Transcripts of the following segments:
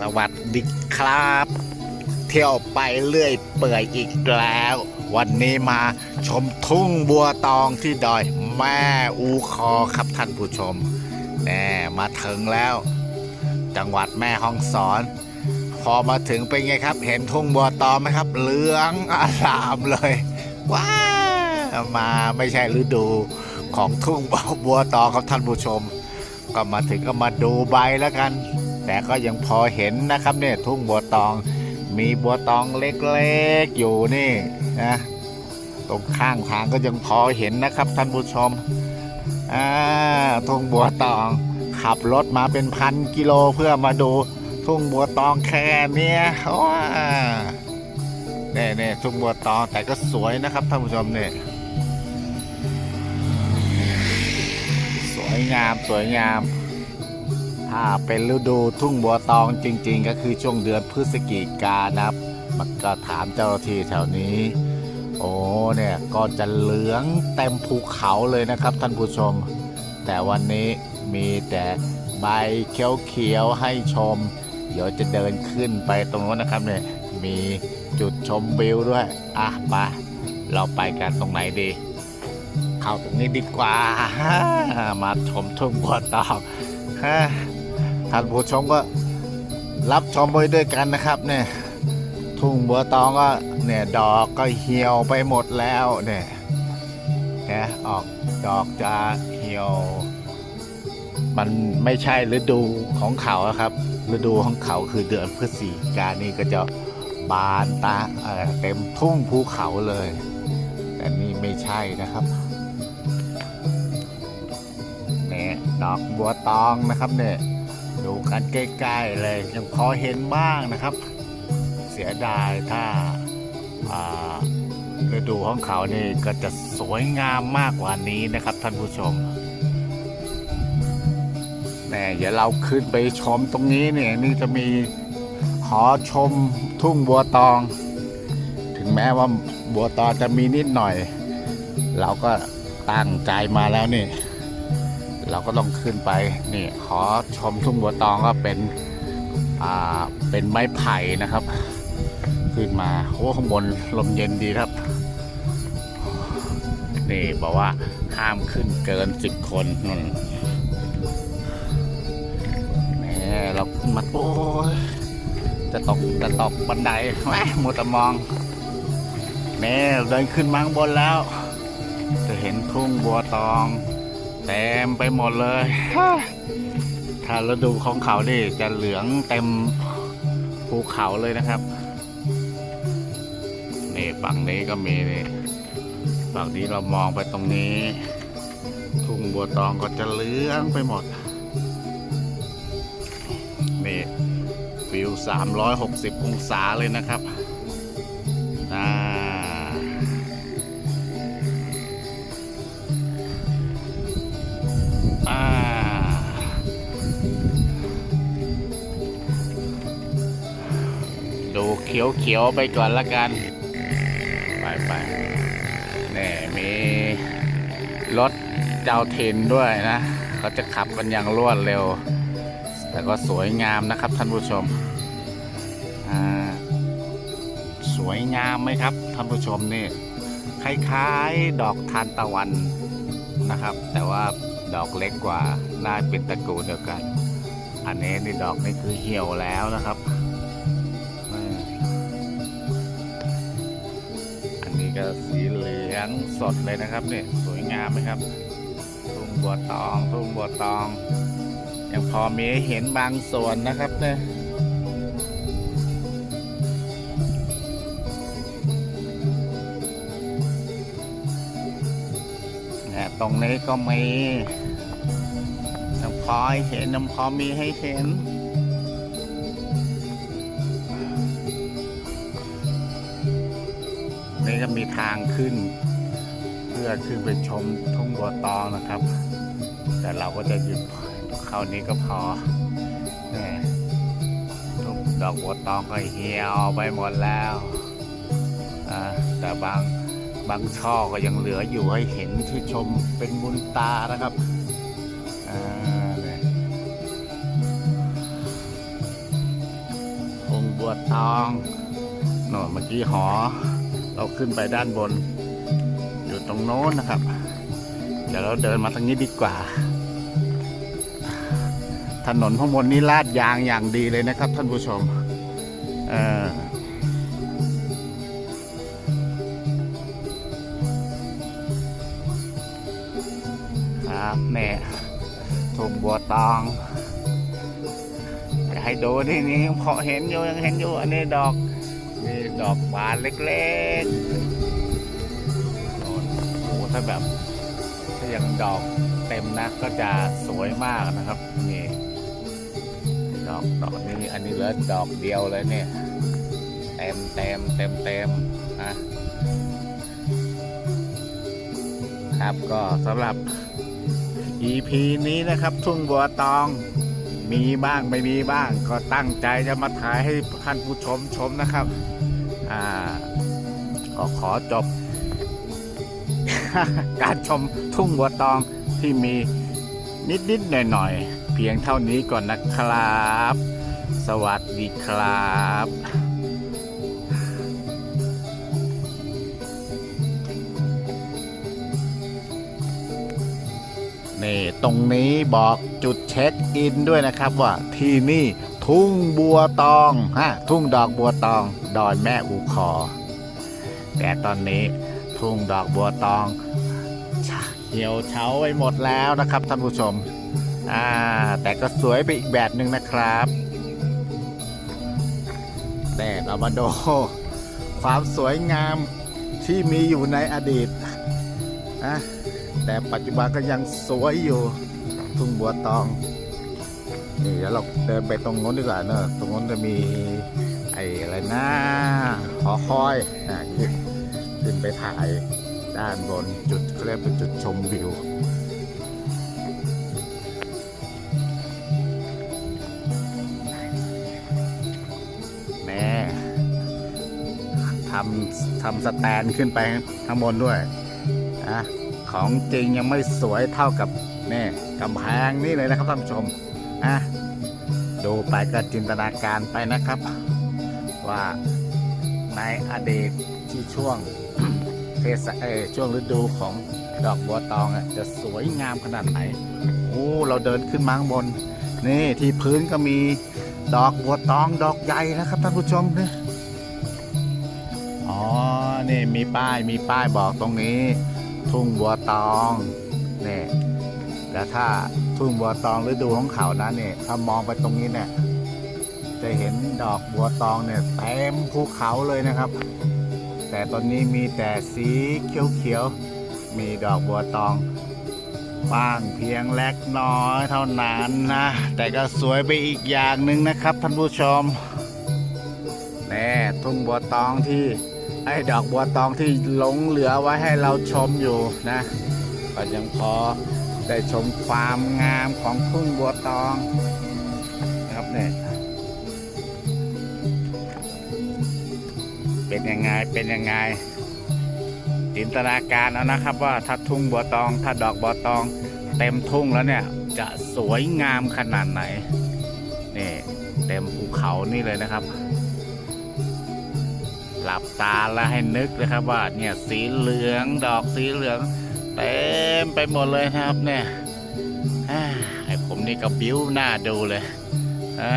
สวัสดีครับ เที่ยวไปเรื่อยเปื่อยอีกแล้ว วันนี้มาชมทุ่งบัวตองที่ดอยแม่อูคอครับท่านผู้ชมแน่มาถึงแล้ว จังหวัดแม่ฮ่องสอน พอมาถึงเป็นไงครับ เห็นทุ่งบัวตองไหมครับ เหลืองอารามเลย ว้ามาไม่ใช่ฤดูของทุ่งบัวตองครับท่านผู้ชม ก็มาถึงก็มาดูใบแล้วกัน แต่ก็ยังพอเห็นนะครับเนี่ยทุ่งบัวตองมีบัวตองเล็กๆอยู่นี่นะตรงข้างทางก็ยังพอเห็นนะครับท่านผู้ชมอ่าทุ่งบัวตองขับรถมาเป็นพันกิโลเพื่อมาดูทุ่งบัวตองแค่เนี้ยว้าเนี่ยเนี่ยทุ่งบัวตองแต่ก็สวยนะครับท่านผู้ชมเนี่ยสวยงามสวยงาม ถ้าเป็นฤดูทุ่งบัวตองจริง ๆ ก็คือช่วงเดือนพฤศจิกายนะครับ มันก็ถามเจ้าหน้าที่แถวนี้ โอ้เนี่ยก็จะเหลืองเต็มภูเขาเลยนะครับท่านผู้ชม แต่วันนี้มีแต่ใบเขียวๆให้ชม เดี๋ยวจะเดินขึ้นไปตรงนู้นนะครับเนี่ยมีจุดชมวิวด้วย อะไปเราไปกันตรงไหนดี เข้าตรงนี้ดีกว่า มาชมทุ่งบัวตองฮ ท่านผู้ชมก็รับชมไปด้วยกันนะครับเนี่ยทุ่งบัวตองก็เนี่ยดอกก็เหี่ยวไปหมดแล้วเนี่ยนะออกดอกจะเหี่ยว มันไม่ใช่ฤดูของเขาครับ ฤดูของเขาคือเดือนพฤศจิกายนนี่ก็จะบานตาเเต็มทุ่งภูเขาเลย แต่นี่ไม่ใช่นะครับเนี่ยดอกบัวตองนะครับเนี่ย ดูกันใกล้ๆเลยยังพอเห็นบ้างนะครับ เสียดายถ้าฤดูของเขานี่ก็จะสวยงามมากกว่านี้นะครับท่านผู้ชมแน่เดี๋ยวเราขึ้นไปชมตรงนี้เนี่ยนี่จะมีหอชมทุ่งบัวตอง ถึงแม้ว่าบัวตองจะมีนิดหน่อย เราก็ตั้งใจมาแล้วนี่ เราก็ต้องขึ้นไปนี่ขอชมทุ่งบัวตองก็เป็นอ่าเป็นไม้ไผ่นะครับ ขึ้นมาโอ้ข้างบนลมเย็นดีครับนี่บอกว่าห้ามขึ้นเกินสิบคนนั่นแหม่เราขึ้นมาโอ้ยจะตกจะตกบันไดแหมมัวแต่มองแม่เดินขึ้นมาข้างบนแล้ว จะเห็นทุ่งบัวตอง เต็มไปหมดเลย ถ้าฤดูของเขานี่จะเหลืองเต็มภูเขาเลยนะครับ นี่ฝั่งนี้ก็มีนี่ฝั่งนี้เรามองไปตรงนี้ ทุ่งบัวตองก็จะเหลืองไปหมด นี่วิว 360 องศาเลยนะครับอ่าอ่า ขียวเขียวๆไปก่อนละกัน ไปไปนี่มีรถเจ้าถิ่นด้วยนะ เขาจะขับกันอย่างรวดเร็ว แต่ก็สวยงามนะครับท่านผู้ชม สวยงามไหมครับท่านผู้ชมนี่ คล้ายๆดอกทานตะวันนะครับ แต่ว่าดอกเล็กกว่าน่าเป็นตระกูลเดียวกัน อันนี้นี่ดอกนี่คือเหี่ยวแล้วนะครับ อันนี้ก็สีเหลืองสดเลยนะครับเนี่ยสวยงามไหมครับ ทุ่งบัวตองทุ่งบัวตองยังพอมีเห็นบางส่วนนะครับเนี่ยตรงนี้ก็มียังพอให้เห็นยังพอมีให้เห็น นี่ก็มีทางขึ้น เพื่อขึ้นไปชมทุ่งบัวตองนะครับ แต่เราก็จะหยุดเข้านี้ก็พอแหม่ทุ่งดอกบัวตองก็เหี่ยวไปหมดแล้วแต่บางบางช่อก็ยังเหลืออยู่ให้เห็นที่ชมเป็นบุญตานะครับอ่าเนี่ยบัวตองโน่นเมื่อกี้หอ เราขึ้นไปด้านบน อยู่ตรงโน้นนะครับ เดี๋ยวเราเดินมาทางนี้ดีกว่า ถนนข้างบนนี้ลาดยางอย่างดีเลยนะครับ ท่านผู้ชมเออครับเนี่ยทุ่งบัวตองจะให้ดูนี่นี่พอเห็นอยู่ยังเห็นอยู่อันนี้ดอก ดอกบานเล็กๆโอ้โหถ้าแบบถ้ายังดอกเต็มนะก็จะสวยมากนะครับนี่ดอกดอกนี้อันนี้เหลือดอกเดียวเลยเนี่ยเต็มเต็มเต็มเต็มนะครับก็สำหรับ EP นี้นะครับ ทุ่งบัวตองมีบ้างไม่มีบ้าง ก็ตั้งใจจะมาถ่ายให้ท่านผู้ชมชมนะครับ อ่า ก็ขอจบ การชมทุ่งบัวตองที่มีนิด ๆ หน่อย ๆ เพียงเท่านี้ก่อนนะครับ สวัสดีครับนี่ตรงนี้บอกจุดเช็คอินด้วยนะครับว่าที่นี่ทุ่งบัวตองฮะทุ่งดอกบัวตอง ดอยแม่อูคอ แต่ตอนนี้ทุ่งดอกบัวตองเหี่ยวเฉาไปหมดแล้วนะครับท่านผู้ชม อ่า แต่ก็สวยไปอีกแบบหนึ่งนะครับแต่เรามาดูความสวยงามที่มีอยู่ในอดีตนะแต่ปัจจุบันก็ยังสวยอยู่ทุ่งบัวตองนี่เดี๋ยวเราเดินไปตรงโน้นดีกว่าเนอะตรงโน้นจะมี อ้อะไรนะหอคอยนะขึ้นขึ้นไปถ่ายด้านบนจุดเขาเรียกเป็นจุดชมวิวแม่ทำทำสแตนขึ้นไปข้างบนด้วยนะของจริงยังไม่สวยเท่ากับนี่กำแพงนี่เลยนะครับท่านผู้ชมอะดูไปก็จินตนาการไปนะครับ ว่าในอดีตที่ช่วงเทศเออช่วงฤดูของดอกบัวตองอะจะสวยงามขนาดไหนโอ้เราเดินขึ้นมาข้างบน นี่ที่พื้นก็มีดอกบัวตองดอกใหญ่นะครับท่านผู้ชมนี่อ๋อนี่มีป้ายมีป้ายบอกตรงนี้ ทุ่งบัวตองนี่แล้วถ้าทุ่งบัวตองฤดูของเขานะเนี่ยถ้ามองไปตรงนี้เนี่ย จะเห็นดอกบัวตองเนี่ยเต็มภูเขาเลยนะครับ แต่ตอนนี้มีแต่สีเขียวๆ มีดอกบัวตองบ้างเพียงเล็กน้อยเท่านั้นนะ แต่ก็สวยไปอีกอย่างหนึ่งนะครับท่านผู้ชมแน่ทุ่งบัวตองที่ไอ้ดอกบัวตองที่หลงเหลือไว้ให้เราชมอยู่นะก็ยังพอได้ชมความงามของทุ่งบัวตองนะครับเนี่ย เป็นยังไงเป็นยังไงจินตนาการเอานะครับว่าถ้าทุ่งบัวตอง ถ้าดอกบัวตอง เต็มทุ่งแล้วเนี่ยจะสวยงามขนาดไหนนี่เต็มภูเขานี่เลยนะครับ หลับตาแล้วให้นึกนะครับว่าเนี่ยสีเหลืองดอกสีเหลืองเต็มไปหมดเลยนะครับเนี่ยไอผมนี่ก็บิ้วหน้าดูเลยอะ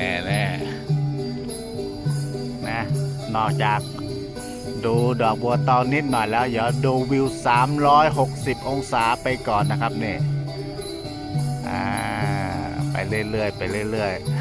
น่แน่นะ นอกจากดูดอกบัวตองนิดหน่อยแล้ว เดี๋ยวดูวิว 360 องศาไปก่อนนะครับเนี่อ่าไปเรื่อยๆ ไปเรื่อยๆ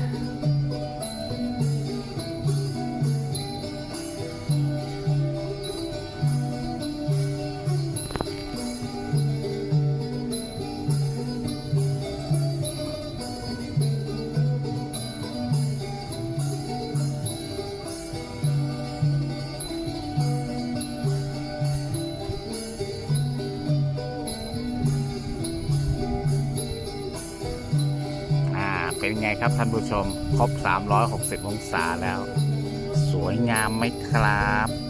งครับท่านผู้ชม ครบ 360 องศาแล้ว สวยงามไหมครับ